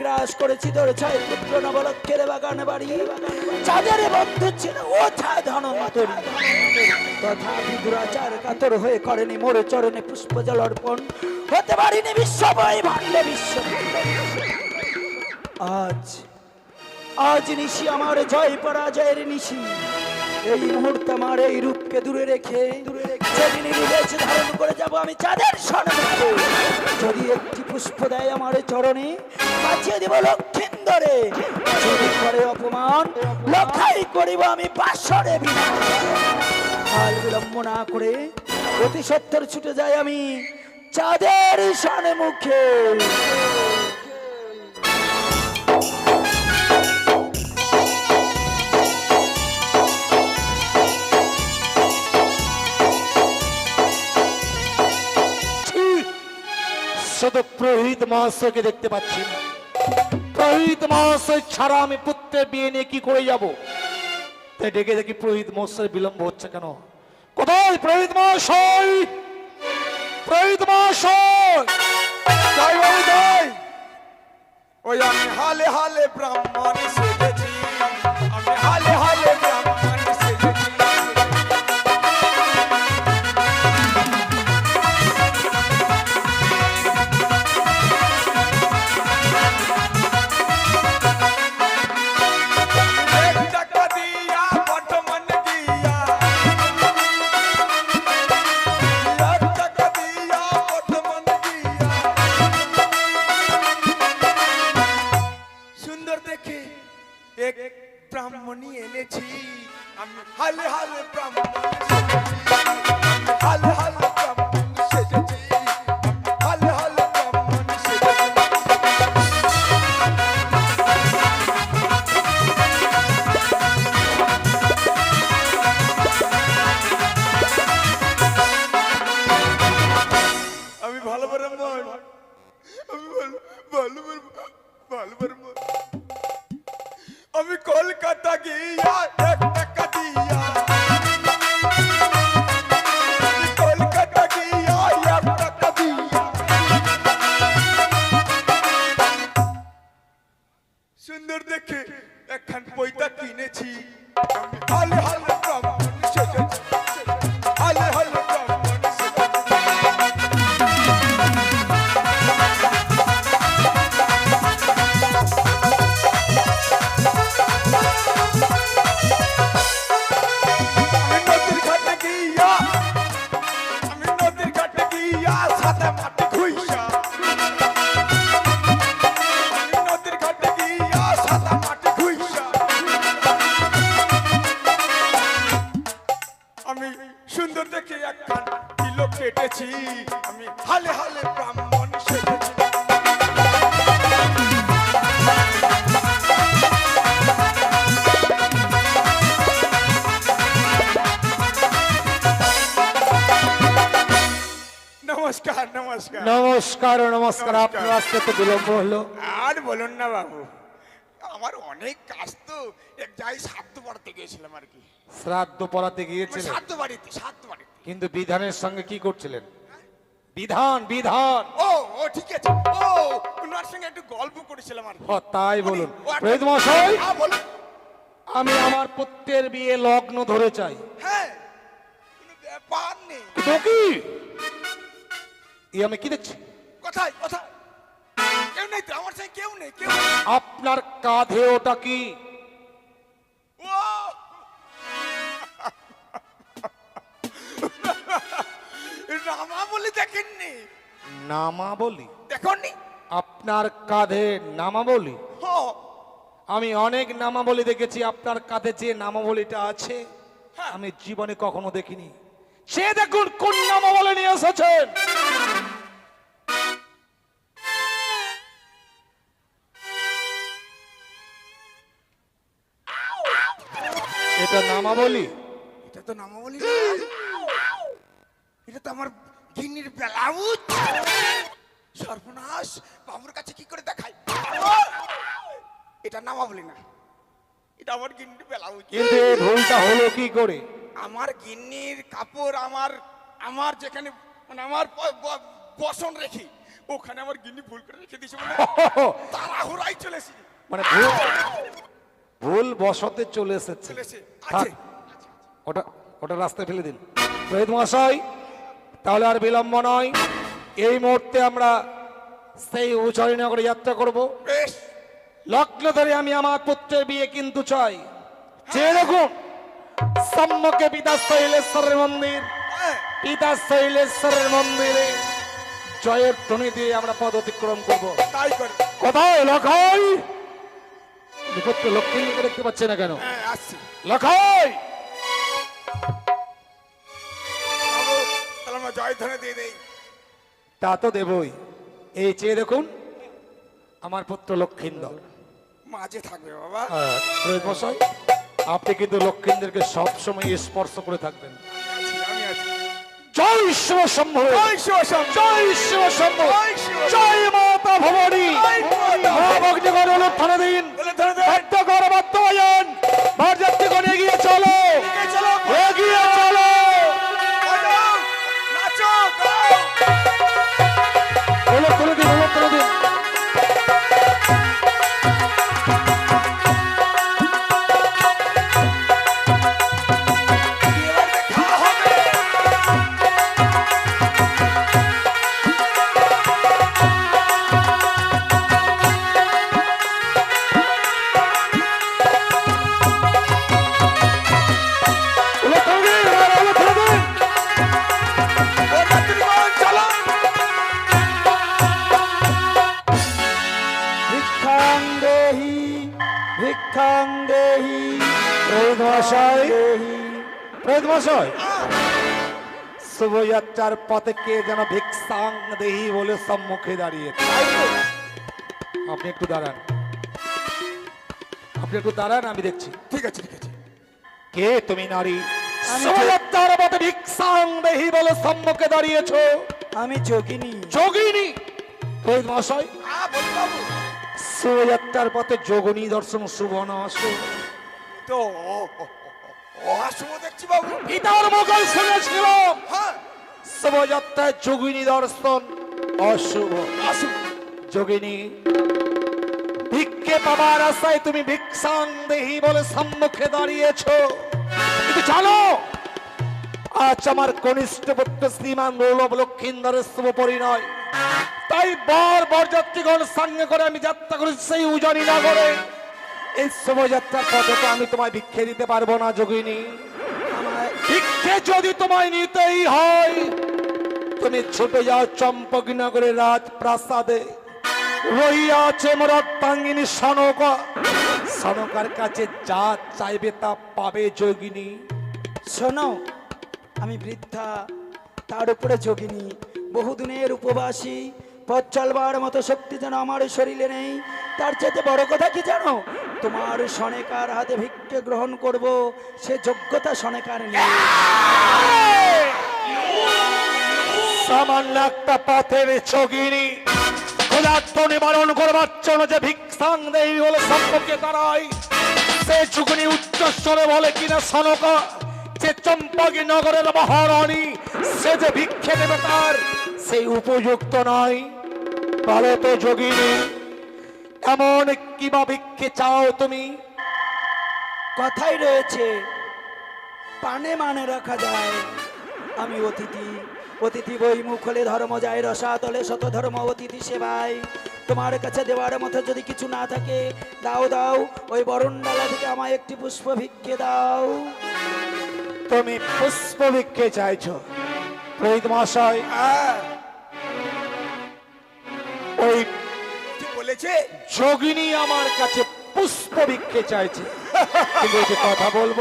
গ্রাস করেছি তোর ছয় পুত্র নবলক্ষের বাগানে বাড়ি। চাঁদের বন্ধু ছিল ও ছা ধনন্তরী তথাপি দুরাচার কাতর হয়ে করেনি মোর চরণে পুষ্প জল অর্পণ। হতে পারিনি বিশ্বময় ভাণ্ডে বিশ্ব আজ আজ নিশি আমার জয় পরাজয়ের নিশি। এই মুহূর্তে আমার এই রূপকে দূরে রেখে দূরে রেখে যদি একটি পুষ্প দেয় আমার চরণে, বাঁচিয়ে দেব লক্ষিন্দরে যদি করে অপমান লক্ষাই করিব আমি পাশরে কাল বিলম্ব না করে অতি সত্তর ছুটে যাই আমি চাঁদের সন্মুখে। শুধু প্রহিত মহাশয়কে দেখতে পাচ্ছি না। প্রহিত মহাশয় ছাড়া আমি পুত্রের বিয়ে নিয়ে কি করে যাব? তাই ডেকে দেখি প্রহিত মহাশয় বিলম্ব হচ্ছে কেন? কোথায় প্রহিত মহাশয়? প্রহিত মহাশয়! ওই আমি হালে হালে ব্রাহ্মণ সুন্দর দেখে একখান পৈতা কিনেছি। আমি হালে হালে নমস্কার। নমস্কার আপনার আসতে তো বিলম্ব হলো। আর বলুন না বাবু আমার অনেক কাজ তো এক জায়গায় সাধ্য বাড়তে গিয়েছিলাম আর কি। শ্রাদ্ধ পড়াতে মানে গিয়েছিলেন? সাধ্য বাড়িতে সাধ্য বাড়িতে কিন্তু বিধানের সঙ্গে কি করছিলেন? বিধান বিধান। ও ও ঠিক আছে। ও ওনার সঙ্গে একটু গল্প করেছিলাম আর কি। ও, তাই বলুন। ও একটা- প্রহিত মহাশয় হ্যাঁ, বলুন। আমি আমার পুত্রের বিয়ে লগ্ন ধরে চাই। হ্যাঁ কোনো ব্যাপার নেই। তো কি? এ আমি কি দেখছি? কোথায় কোথায়? কেউ নেই তো আমার সঙ্গে কেউ নেই কেউ আপনার কাঁধে ওটা কি? ও! রামা বলে দেখেননি? নামা বলি দেখনি? আপনার কাঁধে নামা বলি আমি অনেক নামাবলি দেখেছি আপনার কাঁধে যে নামাবলিটা আছে হ্যাঁ। আমি জীবনে কখনো দেখিনি। সে দেখুন কোন নামাবলি নিয়ে এসেছেন। নামাবলি? এটা তো নামাবলি না। এটা তো আমার গিন্নির ব্লাউজ সর্বনাশ বাবুর কাছে কি করে দেখাই? এটা নামা বলি না। এটা আমার গিন্নি বেলা উচিত কিন্তু এই ভুলটা হলো কি করে? আমার গিন্নির কাপড় আমার আমার যেখানে মানে আমার বসন রেখি ওখানে আমার গিন্নি ভুল করে রেখে দিয়েছে মানে তাড়াহুড়াই চলেছি। মানে ভুল বসতে চলে এসেছে। ওটা ওটা রাস্তায় ফেলে দিন। রোহিত মহাশয় তাহলে আর বিলম্ব নয়। এই মুহূর্তে আমরা সেই উচয়নগরে যাত্রা করব। লগ্ন ধরে আমি আমার পুত্রের বিয়ে কিন্তু চাই। যে দেখুন সম্মুখে পিতা শৈলেশ্বরের মন্দির। হ্যাঁ, পিতা শৈলেশ্বরের মন্দিরে জয়ের ধ্বনি দিয়ে আমরা পদ অতিক্রম করব। কোথায়? লখাই পুত্র লক্ষ্মীকে দেখতে পাচ্ছে না কেন? হ্যাঁ আসছি। লখাই দিয়ে দেই। তা তো দেবই। এই চেয়ে দেখুন আমার পুত্র লক্ষিন্দর। মাঝে থাকবে বাবা। হ্যাঁ, রোহিত মশাই আপনি কিন্তু লক্ষিন্দেরকে সবসময় স্পর্শ করে থাকবেন। জয় শিব শম্ভ জয় শিব শম্ভ জয় শিব শম্ভ। জয় মাতা ভবানী। মা ভক্তিগণ মহাভগ্নিগণ উলুত্থানে দিন কর বাদ্যবায়ন বারযাত্রীগণ এগিয়ে চলো। এগিয়ে চলো। শুভযাত্রার পথে কে যেন ভিক্ষাং দেহি বলে সম্মুখে দাঁড়িয়ে আপনি একটু দাঁড়ান। আপনি একটু দাঁড়ান আমি দেখছি। ঠিক আছে ঠিক আছে। কে তুমি নারী? শুভযাত্রার পথে ভিক্ষাং দেহি বলে সম্মুখে দাঁড়িয়েছো। আমি যোগিনী। যোগিনী? রোহিত মহাশয় শুভযাত্রার পথে যোগনী দর্শন শুভ না তো অশুভ দেখছি বাবু পিতার মুখে শুনেছিলাম। হ্যাঁ। শোভাযাত্রায় যোগিনী দর্শন অশুভ। অশুভ যোগিনী ভিক্ষে পাবার আশায় তুমি ভিক্ষাং দেহি বলে সম্মুখে দাঁড়িয়েছ। কিন্তু জানো আজ আমার কনিষ্ঠ পুত্র শ্রীমান গৌরব লক্ষিন্দরের শুভ পরিণয়। তাই বর বরযাত্রীগণ সঙ্গে করে আমি যাত্রা করেছি সেই উজানি নগরে। এই শোভাযাত্রার পথে আমি তোমায় ভিক্ষে দিতে পারব না, যোগিনী। ভিক্ষে যদি তোমায় নিতেই হয়, তুমি ছুটে যাও চম্পকনগরের রাজপ্রাসাদে। রহিয়া আছে সনকা। সনকার কাছে যা চাইবে তা পাবে, যোগিনী। শোনো, আমি বৃদ্ধা, তার উপরে যোগিনী, বহুদিনের উপবাসী পথ চলবার মতো শক্তি যেন আমার শরীরে নেই, তার চেয়ে বড় কথা কি জানো? তোমার সনেকার হাতে ভিক্ষে গ্রহণ করব, সে যোগ্যতা সনেকার নেই। সামান্য একটা পথের যোগিনী ক্ষুধার্ত নিবারণ করবার জন্য যে ভিক্ষাং দেই বলে সম্পর্কে দাঁড়ায় সে যুগনি উচ্চস্বরে বলে কিনা সনকা, যে চম্পাকি নগরের মহারানী, সে যে ভিক্ষে দেবে তার, সেই উপযুক্ত নয়। বলো তো যোগিনী, এমন কিবা ভিক্ষে চাও তুমি? কথাই রয়েছে পানে মানে রাখা যায়। আমি অতিথি অতিথি বই মুখ হলে ধর্ম যায়, রসাতলে শত ধর্ম অতিথি সেবায়। তোমার কাছে দেওয়ার মতো যদি কিছু না থাকে, দাও দাও, ওই বরণডালা থেকে আমায় একটি পুষ্প ভিক্ষে দাও। তুমি পুষ্প ভিক্ষে চাইছো। রোহিত মহাশয় হ্যাঁ ওই বলেছে যোগিনী আমার কাছে পুষ্প ভিক্ষে চাইছে। কিন্তু কথা বলব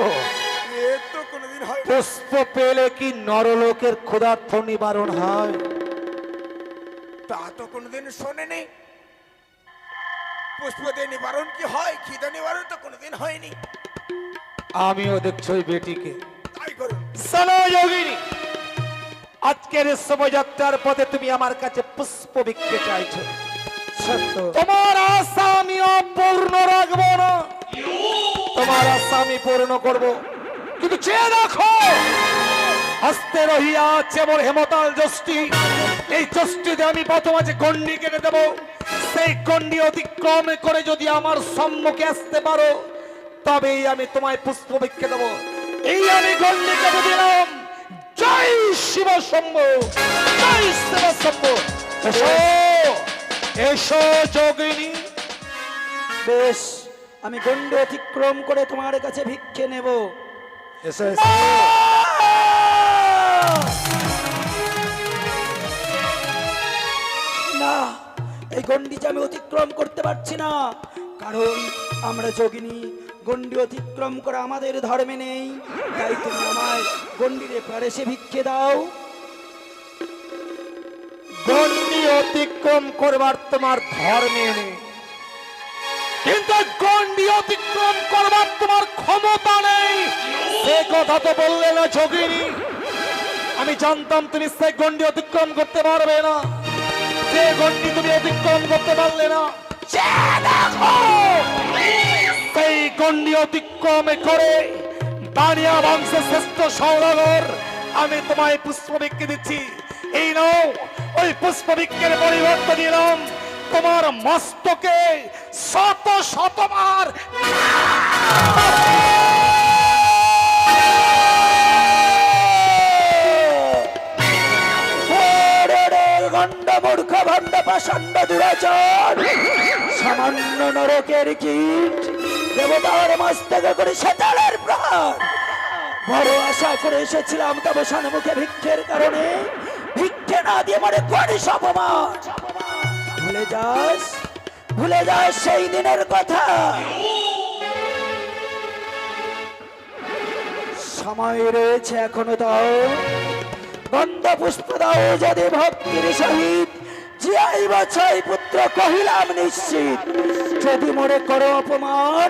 এ তো কোনোদিন হয় পুষ্প পেলে কি নরলোকের ক্ষুধার্থ নিবারণ হয়? তা তো কোনোদিন শোনেনি। পুষ্প দিয়ে নিবারণ কি হয় খিদে নিবারণ তো কোনোদিন হয়নি। আমিও দেখছি ওই বেটিকে। তাই করুন। শোনো যোগিনী আজকের শোভাযাত্রার পথে তুমি আমার কাছে পুষ্প বিক্রি চাইছো। তোমার আশা আমি অপূর্ণ রাখব না। তোমার আশা আমি পূর্ণ করব। কিন্তু চেয়ে রাখো হস্তে রহিয়া আছে মোর হেমতাল যষ্টি। এই যষ্টিতে আমি প্রথম আছে গন্ডি কেটে দেব। সেই গন্ডি অতিক্রম করে যদি আমার সম্মুখে আসতে পারো তবেই আমি তোমায় পুষ্প বিক্ষে দেবো। এই আমি গন্ডি কেটে দিলাম জয় শিব শম্ভ জয় শিব শম্ভ। এসো এসো যোগিনী। বেশ আমি গন্ড অতিক্রম করে তোমার কাছে ভিক্ষে নেব। এসো এসো। না এই গন্ডিতে আমি অতিক্রম করতে পারছি না কারণ আমরা যোগিনী গন্ডি অতিক্রম করা আমাদের ধর্মে নেই। তাই তুমি আমায় গন্ডিরে পারে সে ভিক্ষে দাও। গন্ডি অতিক্রম করবার তোমার ধর্মে নেই। কিন্তু গন্ডি অতিক্রম করবার তোমার ক্ষমতা নেই। সে কথা তো বললে না যোগিনী। আমি জানতাম তুমি সে গন্ডি অতিক্রম করতে পারবে না। সে গন্ডি তুমি অতিক্রম করতে পারলে না। দেখো! সেই গন্ডি অতিক্রমে করে বানিয়া বংশের শ্রেষ্ঠ সৌরগর আমি তোমায় পুষ্প বিক্রি দিচ্ছি। এই নাও, ওই পুষ্প বিক্রির পরিবর্তে দিলাম তোমার মস্তকে শত শতবার। গন্ড মূর্খ, ভণ্ড সামান্য নরকের কীট দেবতার মস্তকে করে সেতালের প্রাণ। বড় আশা করে এসেছিলাম তবে সন্মুখে ভিক্ষের কারণে। ভিক্ষে না দিয়ে মানে করিস অপমান। ভুলে যাস ভুলে যাস সেই দিনের কথা। সময় রয়েছে এখনও তাও গন্ধ পুষ্প দাও যদি ভক্তির সহিত। পুত্র কহিলাম নিশ্চিত। যদি মনে করো অপমান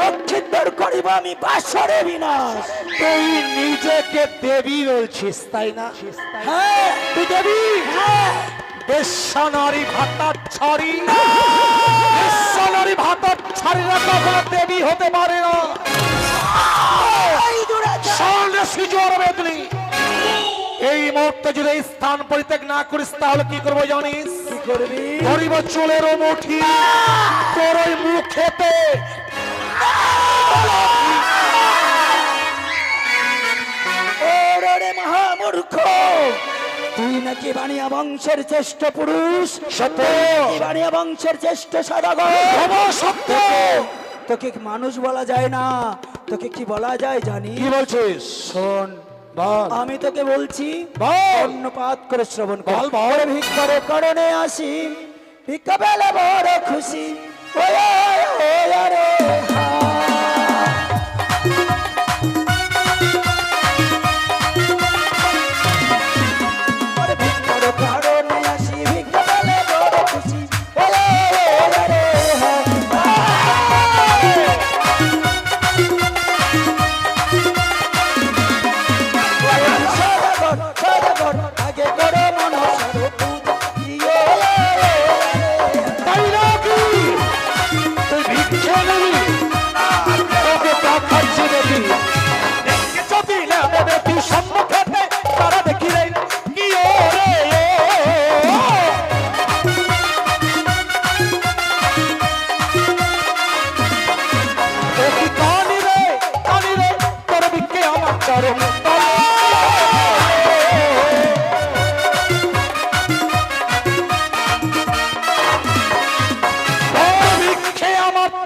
লক্ষিন্দর করিব আমি বাসরে বিনাশ। তুই নিজেকে দেবী বলছিস তাই না? হ্যাঁ। তুই দেবী? হ্যাঁ। বেশনারি ভাতার ছাড়ি বেশনারি ভাতার ছাড়িরা কখনো দেবী হতে পারে না। সুজোর বেদলি এই মুহূর্তে যদি এই স্থান পরিত্যাগ না করিস তাহলে কি করব জানিস? গরিব চুলের মুঠি তোর ওই মুখেতে। ওরে মহামূর্খ তুই নাকি বানিয়া বংশের শ্রেষ্ঠ পুরুষ? সত্য। বানিয়া বংশের শ্রেষ্ঠ সদাগর হব সত্য। তোকে মানুষ বলা যায় না? তোকে কি বলা যায় জানি কি বলছিস? শোন আমি তোকে বলছি বল অন্নপাত করে শ্রবণ কর বল, বল। ওরে ভিক্ষার কারণে আসি ভিক্ষা পেলে বড় খুশি ওয় ওয় রে হা।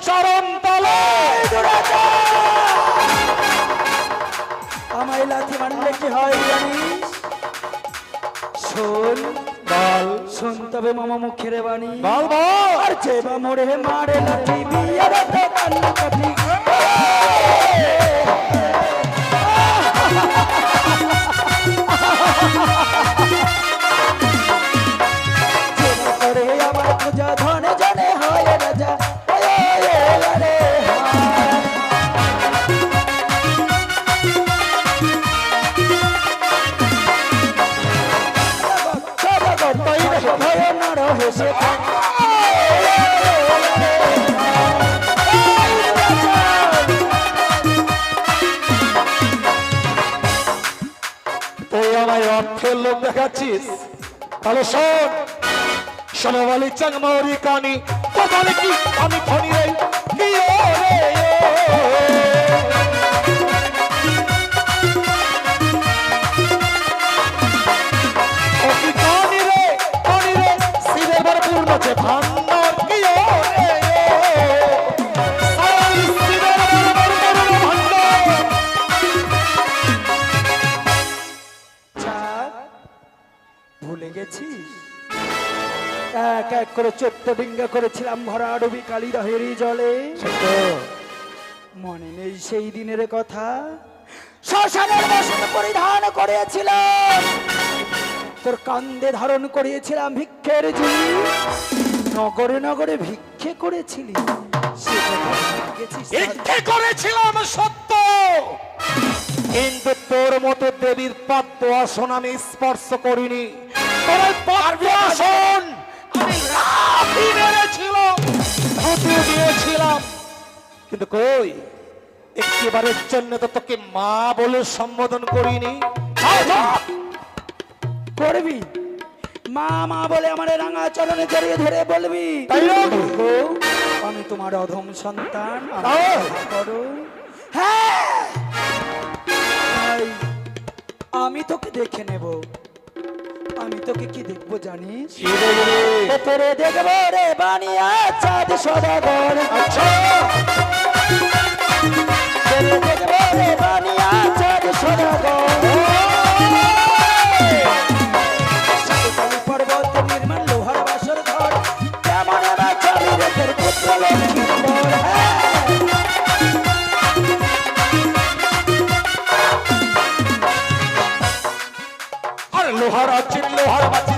আমার চরম তলে। আমায় লাথি মারলে কি হয় জানিস? শোন বল। শোন তবে মামা মুখের বাণী। বল বল। আর যে বা মোড়ে মারে লাঠি বিয়ার কান্না কাঠি তুই আমায় অর্থের লোক দেখাচ্ছিস? তাহলে শোন। সোনাবালি চাংমারি কানি। কোথালে কি আমি খনি রে করে চোদ্দ ডিঙ্গা করেছিলাম ভরা ডুবি কালী দহেরি জলে। মনে নেই সেই দিনের কথা। শ্মশানের বসন পরিধান করিয়েছিলাম তোর কান্দে ধারণ করিয়েছিলাম ভিক্ষের ঝুলি। নগরে নগরে ভিক্ষে করেছিলি? ইচ্ছে করেছিলাম সত্য। কিন্তু তোর মতো দেবীর পাদ্য আসন আমি স্পর্শ করিনি। তোর ওই আসন আমি লাথি মেরেছিলাম থুতু দিয়েছিলাম। কিন্তু কই একটিবারের জন্য তো তোকে মা বলে সম্বোধন করিনি। করবি? মা মা বলে আমার রাঙা চরণে জড়িয়ে ধরে বলবি। আমি তোমার অধম সন্তান করো। হ্যাঁ! আমি তোকে দেখে নেব। আমি তোকে কি দেখব জানিস? তোরে দেখব রে বানিয়া চাঁদ আচ্ছা। তোরে দেখব রে বানিয়া লোহার অচিন লোহার বাচ্চা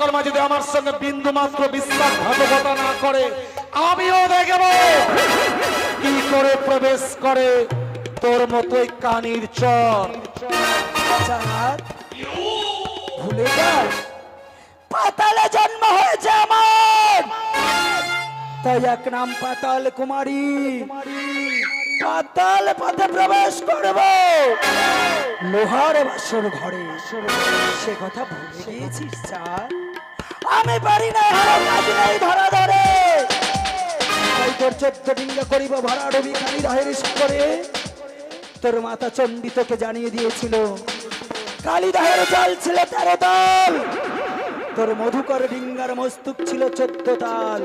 বিশ্বকর্মা যদি আমার সঙ্গে বিন্দু মাত্র বিশ্বাসঘাতকতা না করে, আমিও দেখব। কি করে প্রবেশ করে তোর মতোই কানির চর? ভুলে যাস পাতালে জন্ম হয়েছে আমার। তাই এক নাম পাতাল কুমারী। পাতাল পথে প্রবেশ করব। লোহার বাসর ঘরে। সে কথা ভুলে গিয়েছিস, চাঁদ? আমি পারি না নেই ধরা ধরে। তোর চোদ্দ করিব করে তোর মাতা চণ্ডী তোকে জানিয়ে দিয়েছিল কালিদাহের জল ছিল তেরো তাল তোর মধুকর ডিঙ্গার মস্তুক ছিল চোদ্দ তাল।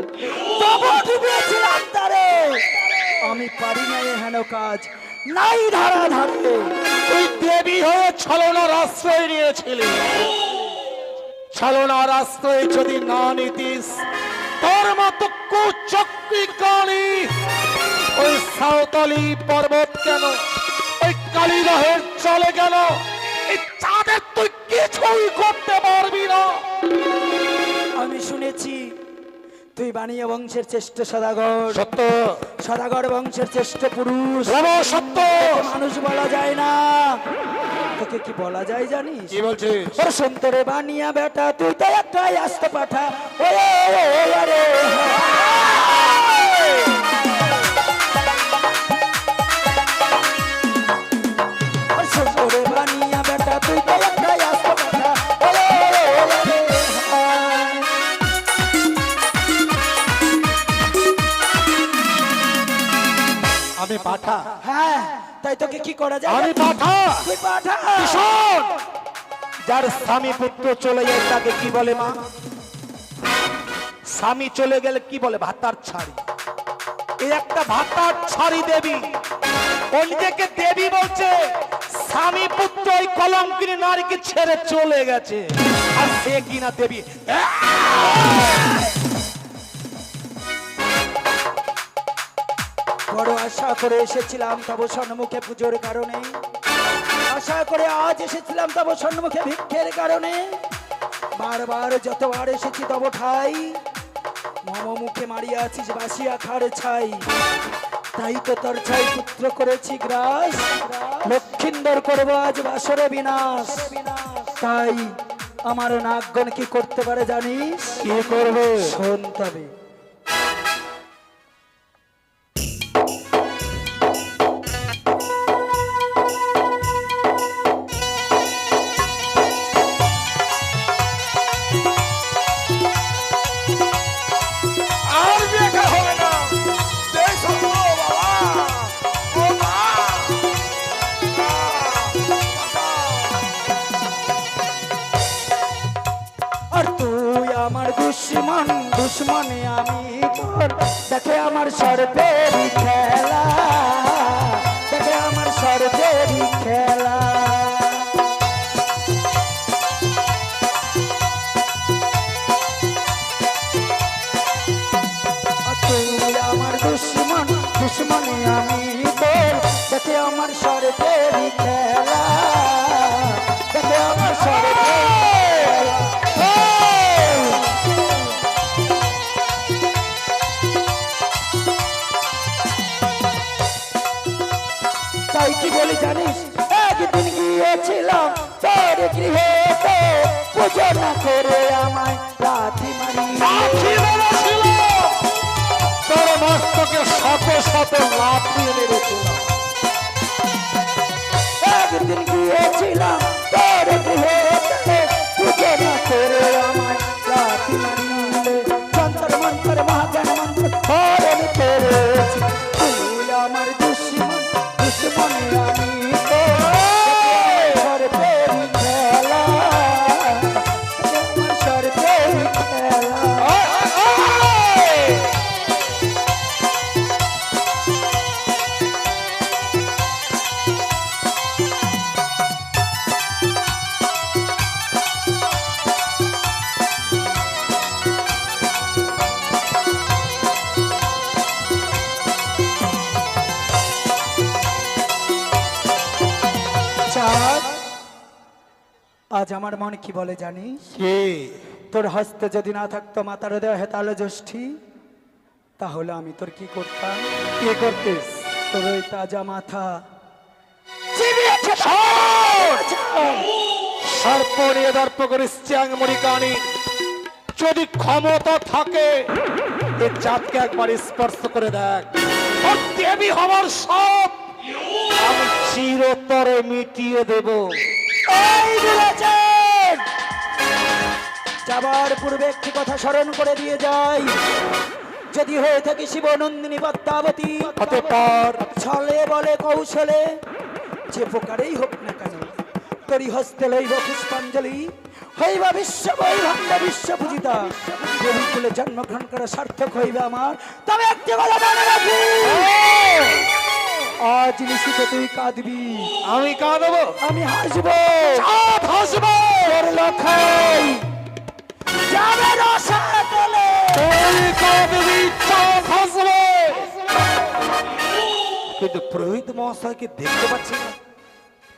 তারে। আমি পারি না হেন কাজ, নাই ধারা ধারে তুই দেবী হয়ে ছলনার আশ্রয় নিয়েছিলি। ছলনার আশ্রয় যদি না নিতিস তোর মতো কুচক্রি কালী। ওই সাঁওতালি পর্বত কেন? ওই কালীদহের চলে গেল। এই চাঁদের তুই কিছুই করতে পারবি না। আমি শুনেছি তুই বানিয়ে বংশের শ্রেষ্ঠ সদাগর। সত্য। সদাগর বংশের শ্রেষ্ঠ পুরুষ। সত্য। মানুষ বলা যায় না। তোকে কি বলা যায় জানিস? কি বলছিস? ওর সুন্দরে বানিয়া বেটা তুই তো একটাই আসতে পাঠা। ওরে ওরে ওর সুন্দরে বেটা তুই তো একটাই আসতে পাঠা। ওরে ওরে। আমি পাঠা। হ্যাঁ। তাই তোকে কি করা যায়? আমি পাঠা। তুই পাঠা। শোন যার স্বামী পুত্র চলে যায় তাকে কি বলে মা? স্বামী চলে গেলে কি বলে? ভাতার ছাড়ি। এই একটা ভাতার ছাড়ি দেবী। ও নিজেকে দেবী বলছে স্বামী পুত্র ওই কলঙ্কিনী নারীকে ছেড়ে চলে গেছে। আর সে কিনা দেবী? বড় আশা করে এসেছিলাম তব সন্মুখে পুজোর কারণে। আশা করে আজ এসেছিলাম তব সন্মুখে ভিক্ষের কারণে। বারবার যতবার এসেছি তব ঠাই। মম মুখে মারিয়া আছিস বাসিয়া খাড়ে ছাই। তাই তো তোর ছাই পুত্র করেছি গ্রাস। লক্ষিন্দর করব আজ বাসরে বিনাশ। তাই আমার নাগগণ কি করতে পারে জানিস? কি করবে? শোন তবে। জানিস? একদিন গিয়েছিলাম তোর গৃহে তো পুজো না করে আমায় রাধি মারি তোর মস্তকে শত শত লাফিয়ে মেরেছিলাম একদিন গিয়েছিলাম তোর গৃহে আজ আমার মন কি বলে জানিস? তোর হস্তে যদি না থাকতো মাতার দেওয়া হেতালো জ্যোষ্ঠী। তাহলে আমি তোর কি করতাম? কে করতিস? তোর ওই তাজা মাথা। সর্প নিয়ে দর্প করিস চ্যাংমরি কানি যদি ক্ষমতা থাকে এ চাঁদকে একবার স্পর্শ করে দেখ। দেবী হওয়ার সব আমি চিরতরে মিটিয়ে দেব! যাবার পূর্বে একটি কথা স্মরণ করে দিয়ে যাই। যদি হয়ে থাকে শিবনন্দিনী পদ্মাবতী হতে পার ছলে বলে কৌশলে যে প্রকারেই হোক না কেন তরি হস্তে লইব পুষ্পাঞ্জলি। হইবা বিশ্ব বৈভঙ্গ বিশ্ব পূজিতা। জন্মগ্রহণ করে সার্থক হইবে আমার। তবে একটি কথা মনে রাখি। আজ নিশিতে তুই কাঁদবি। আমি কাঁদবো। আমি হাসবো। চাঁদ হাসবো। তোর লখাই যাবে তুই কাঁদবি হাসবে। কিন্তু পুরোহিত মহাশয়কে দেখতে পাচ্ছি না।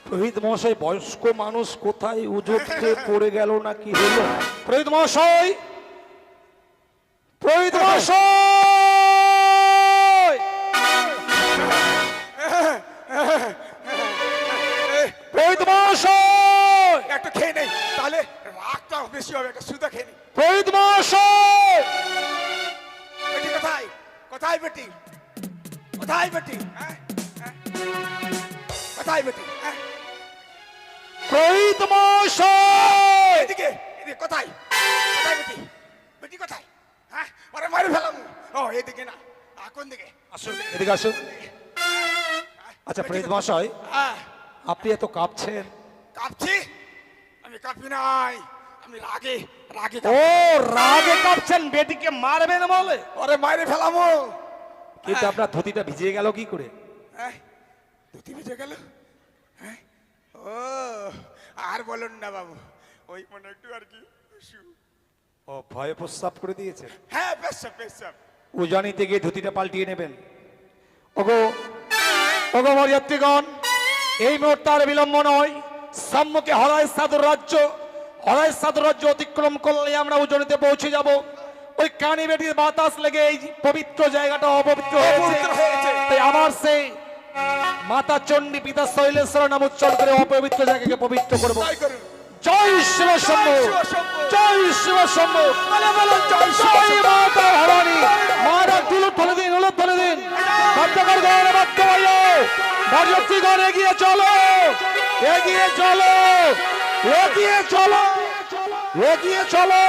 পুরোহিত মহাশয় বয়স্ক মানুষ কোথায় উজোটে পড়ে গেল না কি হলো? পুরোহিত মহাশয়! পুরোহিত মহাশয়! এদিকে আসুন আচ্ছা কোথায়? মহাশয় হ্যাঁ। আপনি এত কাঁপছেন। কাঁপছি? আমি কাঁপি নাই। আমি রাগে রাগে ও রাগে কাঁপছেন বেটিকে মারবেন বলে। ওরে মারি ফেলামো। কিন্তু আপনার ধুতিটা ভিজে গেল কি করে? হ্যাঁ ধুতি ভিজে গেল? হ্যাঁ। ও আর বলুন না বাবু ওই মনে একটু আর কি ও ভয়ে প্রস্তাব করে দিয়েছে হ্যাঁ পেশাব পেশাব। উজানিতে গিয়ে ধুতিটা পাল্টিয়ে নেবেন। ওগো ওগো মরিয়াত্রীগণ এই মুহূর্তে আর বিলম্ব নয়। সম্মুখে হরায় সাধুর রাজ্য হরায় সাধুর রাজ্য অতিক্রম করলে আমরা উজনিতে পৌঁছে যাব। ওই কানি বেটির বাতাস লেগে এই পবিত্র জায়গাটা অপবিত্র হয়েছে। তাই আমার সেই মাতা চণ্ডী পিতা শৈলেশ্বর নাম উচ্চারণ করে অপবিত্র জায়গাকে পবিত্র করব। জয় শিব শম্ভু। জয় শিব শম্ভু। জয়। মাতা ভবানী মারা তুলো তুলে দিন হলো তুলে দিন। ভক্ত হইও বরযাত্রীগণ এগিয়ে চলো। এগিয়ে চলো। এগিয়ে চলো। এগিয়ে চলো।